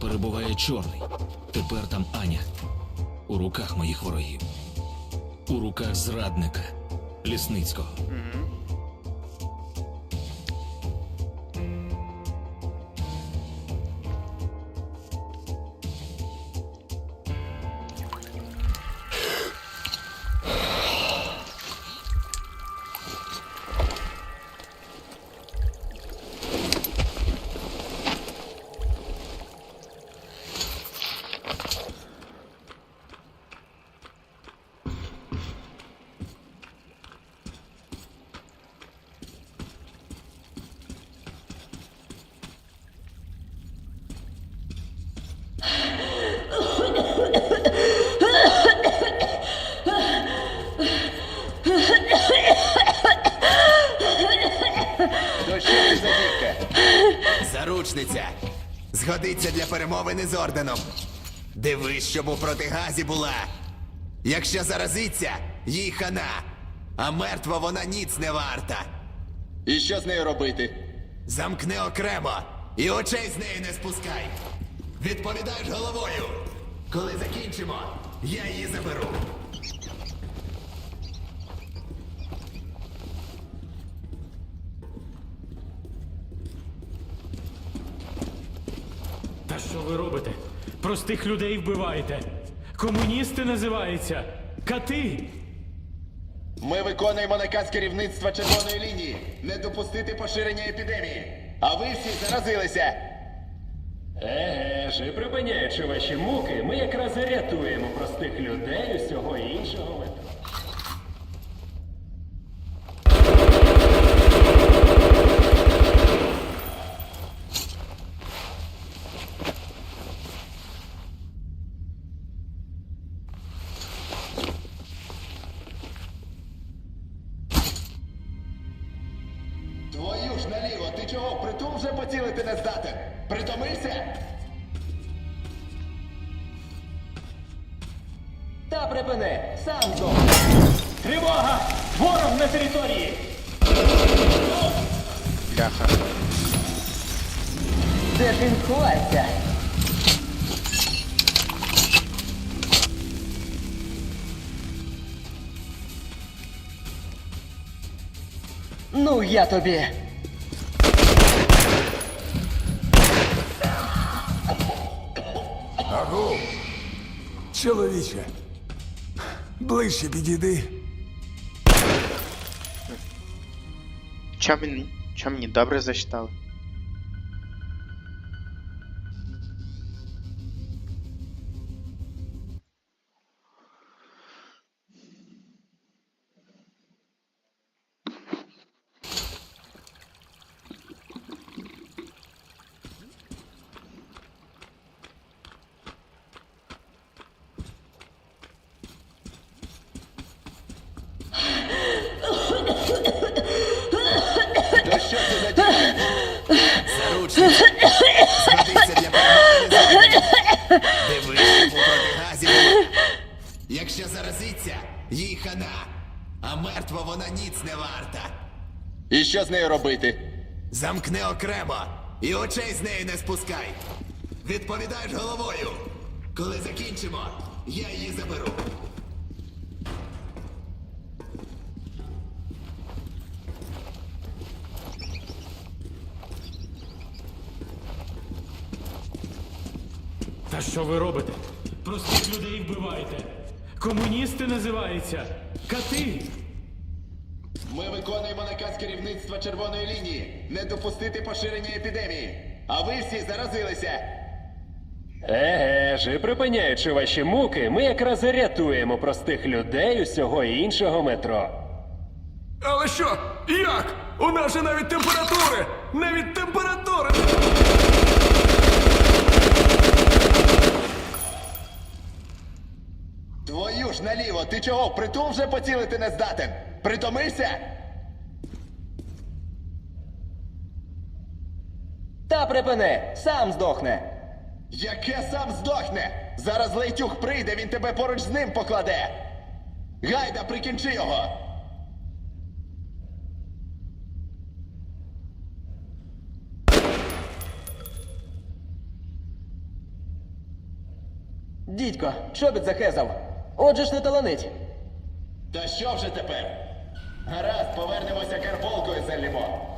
Перебуває чорний. Тепер там Аня. У руках моїх ворогів. У руках зрадника Лісницького. То Заручниця. Згодиться для перемовини з орденом. Дивись, щоб у протигазі була. Якщо заразиться, їй хана. А мертва вона ніц не варта. І що з нею робити? Замкни окремо і очей з неї не спускай. Відповідаєш головою. Коли закінчимо, я її заберу. Що ви робите? Простих людей вбиваєте. Комуністи називаються. Кати. Ми виконуємо наказ керівництва червоної лінії не допустити поширення епідемії. А ви всі заразилися. Еге ж, припиняючи ваші муки, ми якраз і рятуємо простих людей усього іншого Сам здох. Тривога! Ворог на території! Де ж він ховається? Ну, я тобі. Агу! Чоловіче, ближче підійди. Чо мені, чо мені добре зачитали? Мертва вона ніц не варта. І що з нею робити? Замкни окремо і очей з неї не спускай. Відповідаєш головою. Коли закінчимо, я її заберу. Та що ви робите? Простих людей вбиваєте. Комуністи називаються. Кати. Виконуємо наказ керівництва червоної лінії не допустити поширення епідемії. А ви всі заразилися. Еге ж, і припиняючи ваші муки, ми якраз і рятуємо простих людей усього іншого метро. Але що? Як? У нас же навіть температури! Навіть температури! Твою ж наліво, ти чого, притул вже поцілити не здатен? Притомився? Та припини, сам здохне. Яке сам здохне? Зараз Лейтюх прийде, він тебе поруч з ним покладе. Гайда, прикінчи його. Дідько, чобіт захезав. Отже ж не таланить. Та що вже тепер? Гаразд, повернемося карболкою залімо.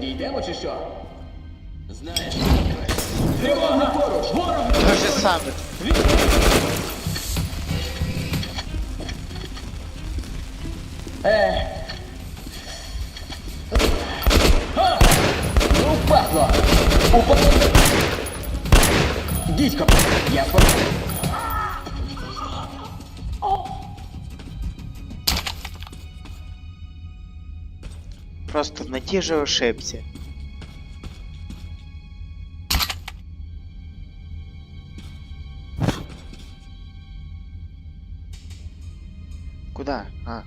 Тоді йдемо чи що? Знаєш, Тривога! Поруч! Ворог! То же саме. Е. Ну, пахло! Упало! Дідько! Я спор... Просто на ті же ошибці. Куда? А.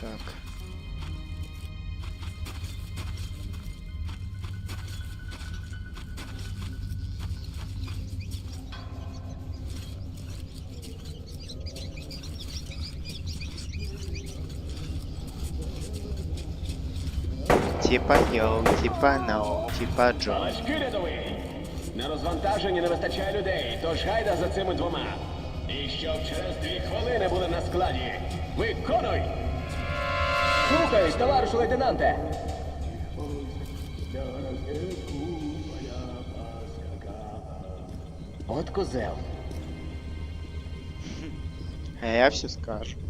Так. Типа йоу, типа ноу, типа джо. На розвантаженні не вистачає людей, тож гайда за цими двома. І щоб через дві хвилини були на складі. Виконуй! Слухаюсь, товаришу лейтенанте! От козел. А я все скажу.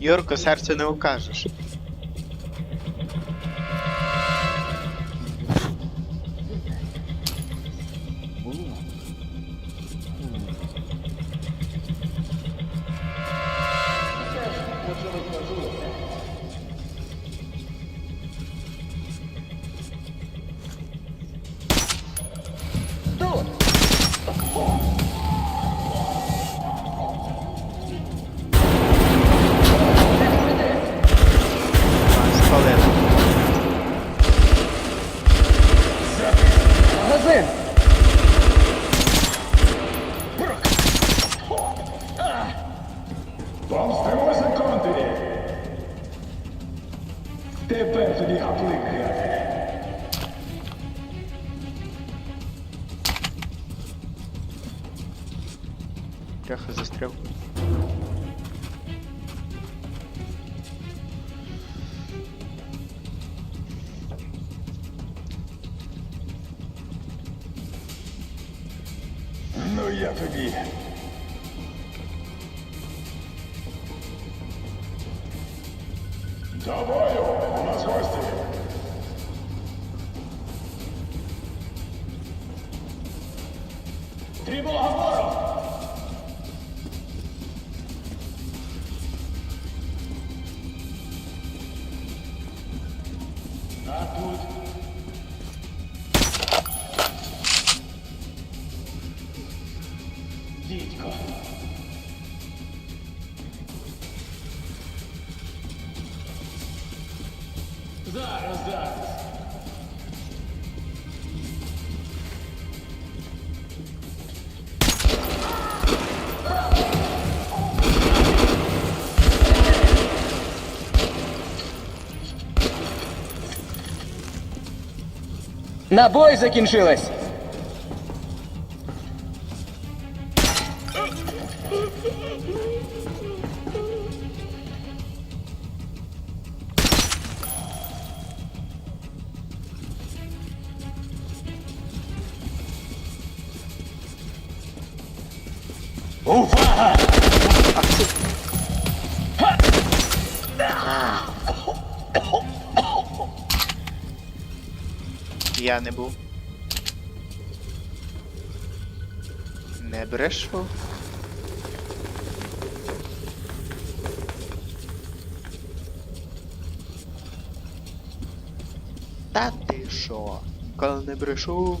Юрко, серце не укажеш. Тепер тобі гаплик грати. Тяха застряв. А Набої закінчились. Увага! Я не був. Не брешу. Та ти що? Коли не брешу.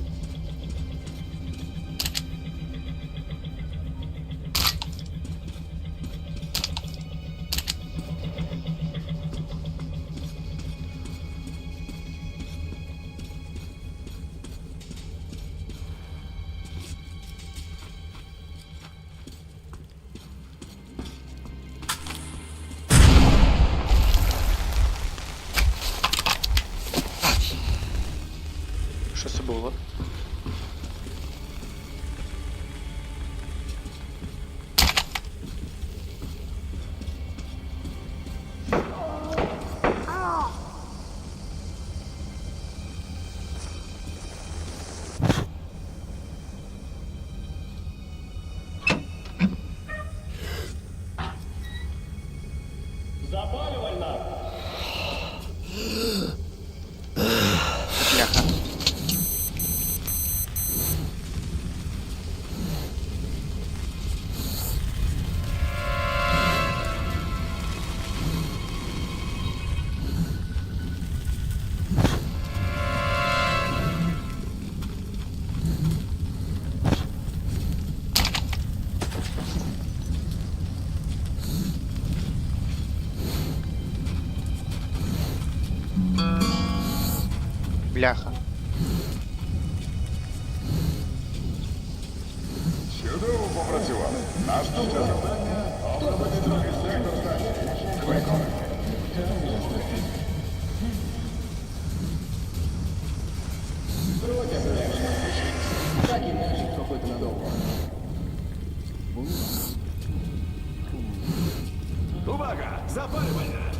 Увага! Запалювання!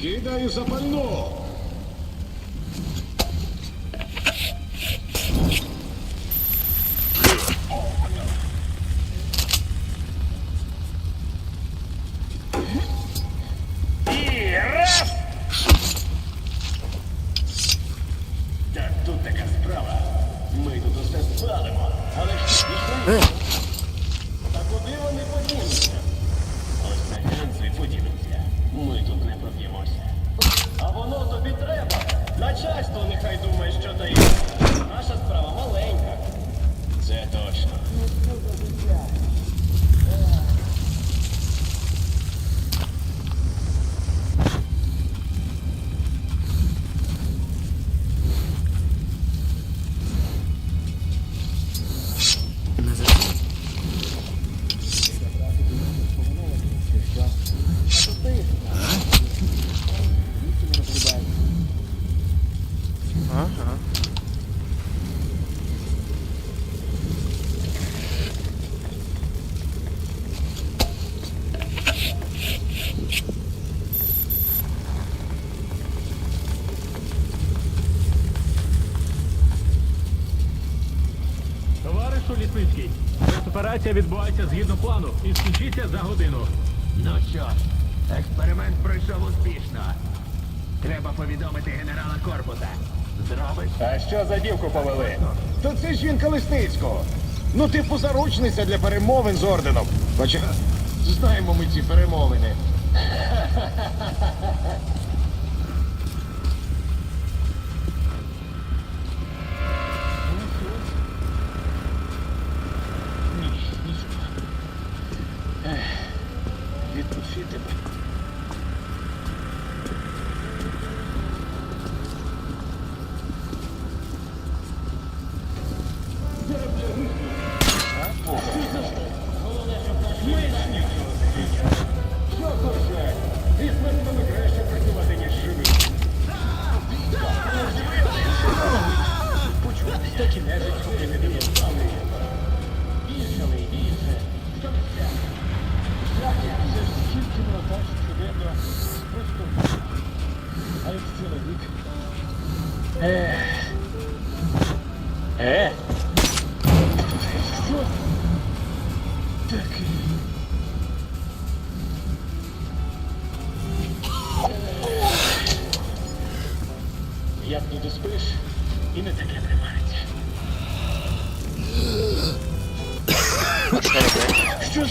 Кидаю запальну. Начальство нехай думає, що дає. Наша справа маленька. Це точно. Лісницький, операція відбувається згідно плану і скінчиться за годину. Ну що ж, експеримент пройшов успішно. Треба повідомити генерала корпуса. Зробиш? А що за дівку повели? То це жінка Лисницького. Ну, типу, заручниця для перемовин з орденом. Хоча знаємо ми ці перемовини.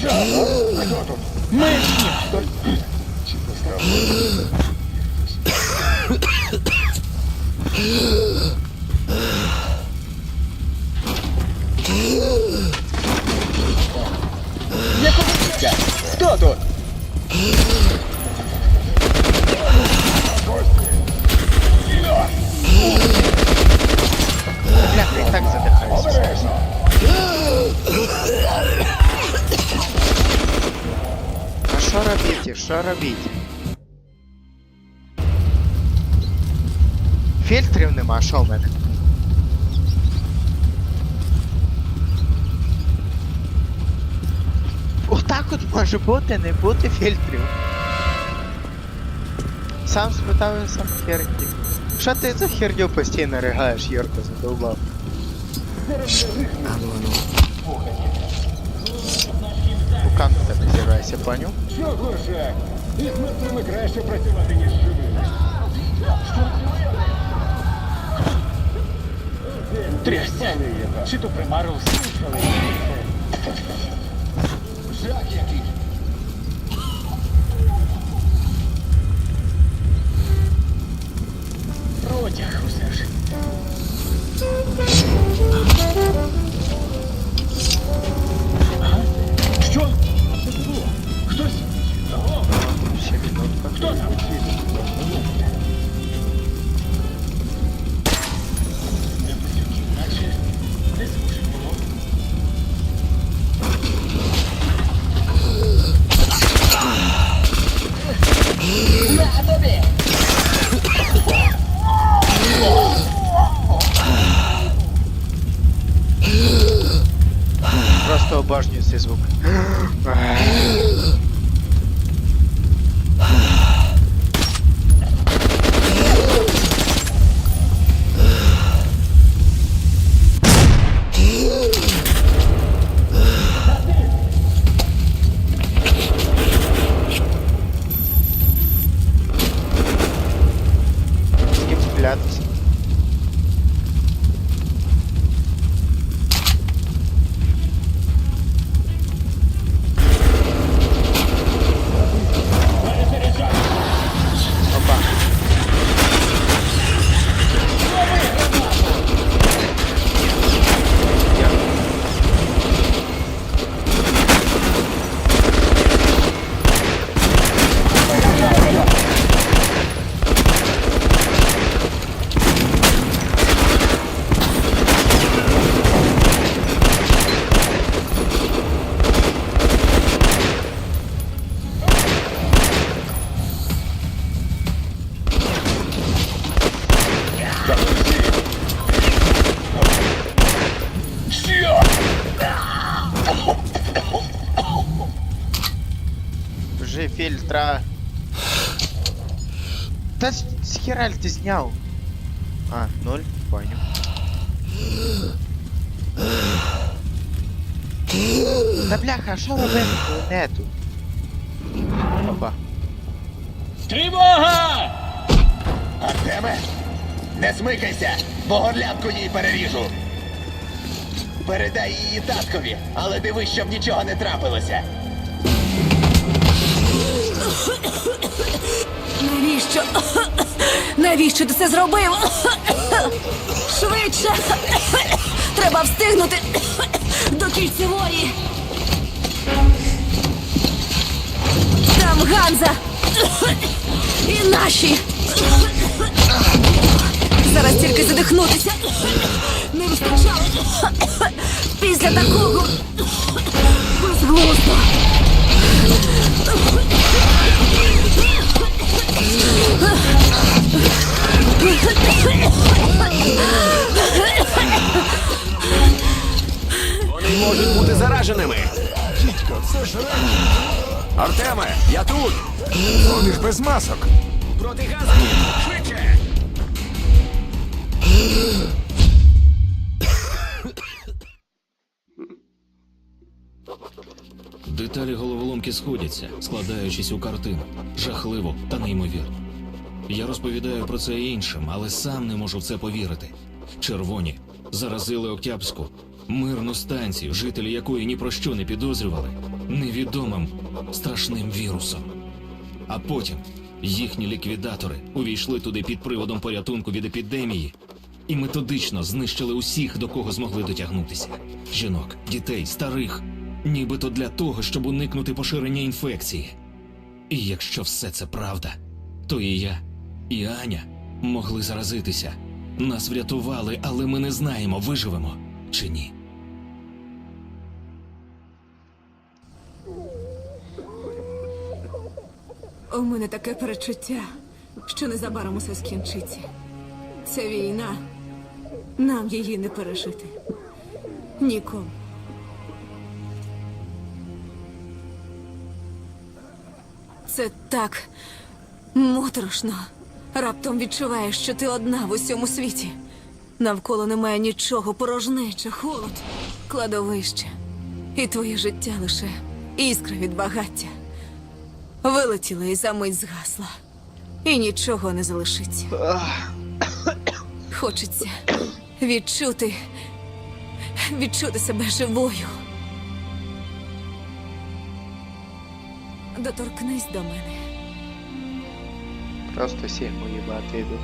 Робити? Що за? Хто тут? Ми! Хто? Чи пострав? Якого х**я? Хто тут? Бляха, і так задихаюся. Що робити? Що робити? Фільтрів нема, що в мене? Отак от може бути, не бути фільтрів. Сам спитав і сам херню. Що ти за херню постійно ригаєш, Йорко, задовбав? Вулкан в тебе зірвайся, поняв? Чого ж? Із мертвими краще працювати, ніж живими. Трясся! Чи то примарив слухали? Жах який. Протяг усе ж. Хераль ти зняв? А, ноль, понял. Та бляха, а що робити планету? Опа. Тривога! Артеме, не смикайся, бо горлянку їй переріжу. Передай її таткові, але дивись, щоб нічого не трапилося. Навіщо? Навіщо ти це зробив? Швидше! Треба встигнути до кільцевої. Там Ганза! І наші! Зараз тільки задихнутися. Не вистачало. Після такого безглуздо. Вони можуть бути зараженими. Дідько, це ж речі. Артеме, я тут! Вони ж без масок. Протигазані! Швидше! Деталі головоломки сходяться, складаючись у картину. Жахливо та неймовірно. Я розповідаю про це іншим, але сам не можу в це повірити. Червоні заразили Октябрську, мирну станцію, жителі якої ні про що не підозрювали, невідомим страшним вірусом. А потім їхні ліквідатори увійшли туди під приводом порятунку від епідемії і методично знищили усіх, до кого змогли дотягнутися: жінок, дітей, старих, нібито для того, щоб уникнути поширення інфекції. І якщо все це правда, то і я, і Аня могли заразитися. Нас врятували, але ми не знаємо, виживемо чи ні. У мене таке перечуття, що незабаром усе скінчиться. Це війна. Нам її не пережити. Нікому. Це так моторошно. Раптом відчуваєш, що ти одна в усьому світі. Навколо немає нічого, порожнеча, холод, кладовище. І твоє життя лише іскра від багаття. Вилетіла і за згасла. І нічого не залишиться. Хочеться відчути. відчути себе живою. Доторкнись до мене. Просто сігму їбати йду.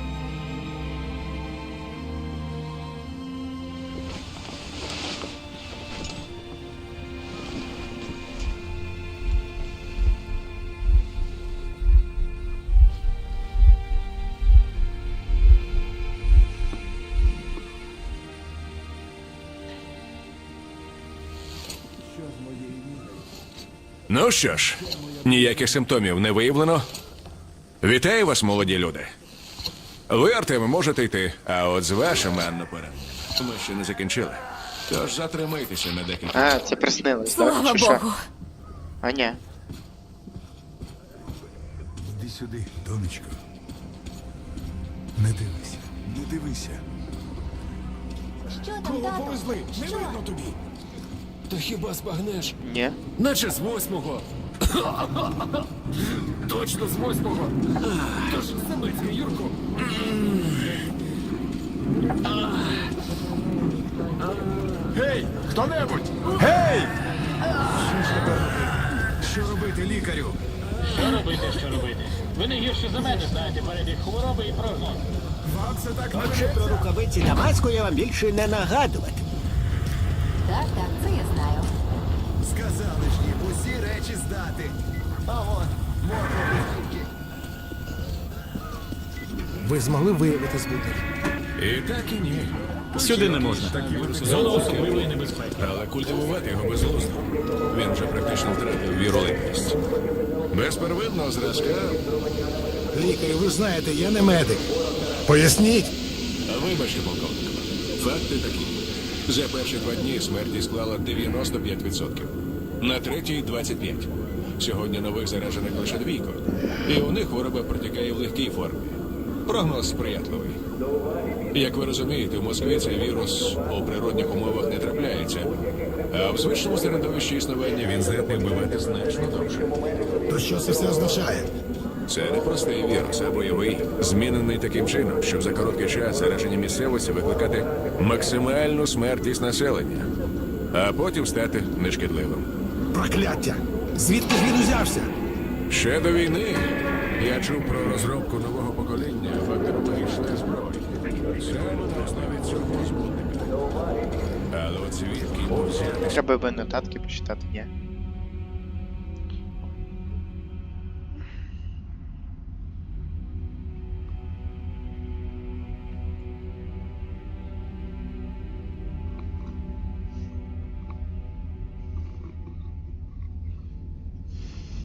Ну що ж, ніяких симптомів не виявлено. Вітаю вас, молоді люди. Ви, Артеме, можете йти, а от з вашим Анно пора. Ми ще не закінчили. Тож затримайтеся на декілька. А, це приснилось, Слава так? Чи що? Богу! А ні. Іди сюди, донечко. Не дивися, не дивися. Що там, тато? повезли, не видно тобі. Та хіба збагнеш? Ні. Наче з восьмого. Точно з восьмого. Тож Самицький, Юрко. Гей, хто-небудь! Гей! Що робити, лікарю? Що робити, що робити? Ви не гірше за мене знаєте перебіг хвороби і прогноз. Вам це так не Отже, про рукавиці Дамаску я вам більше не нагадувати. Так, так, це я знаю. Сказали усі речі здати. А от, мокро тільки. Ви змогли виявити збудник? І так і ні. Сюди не можна. Зона особливої небезпеки. Але культивувати його безглуздо. Він вже практично втратив вірулентність. Без первинного зразка. Лікарю, ви знаєте, я не медик. Поясніть. А вибачте, полковник. Факти такі. За перші два дні смерті склала 95%. На третій 25%. Сьогодні нових заражених лише двійко. І у них хвороба протікає в легкій формі. Прогноз сприятливий. Як ви розумієте, в Москві цей вірус у природних умовах не трапляється, а в звичному середовищі існування він здатний вбивати значно довше. То що це все означає? Це не простий вірус, а бойовий, змінений таким чином, щоб за короткий час зараження місцевості викликати максимальну смертність населення, а потім стати нешкідливим. Прокляття! Звідки ж він узявся? Ще до війни я чув про розробку нового покоління бактеріологічної зброї. Саме основі цього збудника. Але от звідки? Треба би нотатки почитати, ні?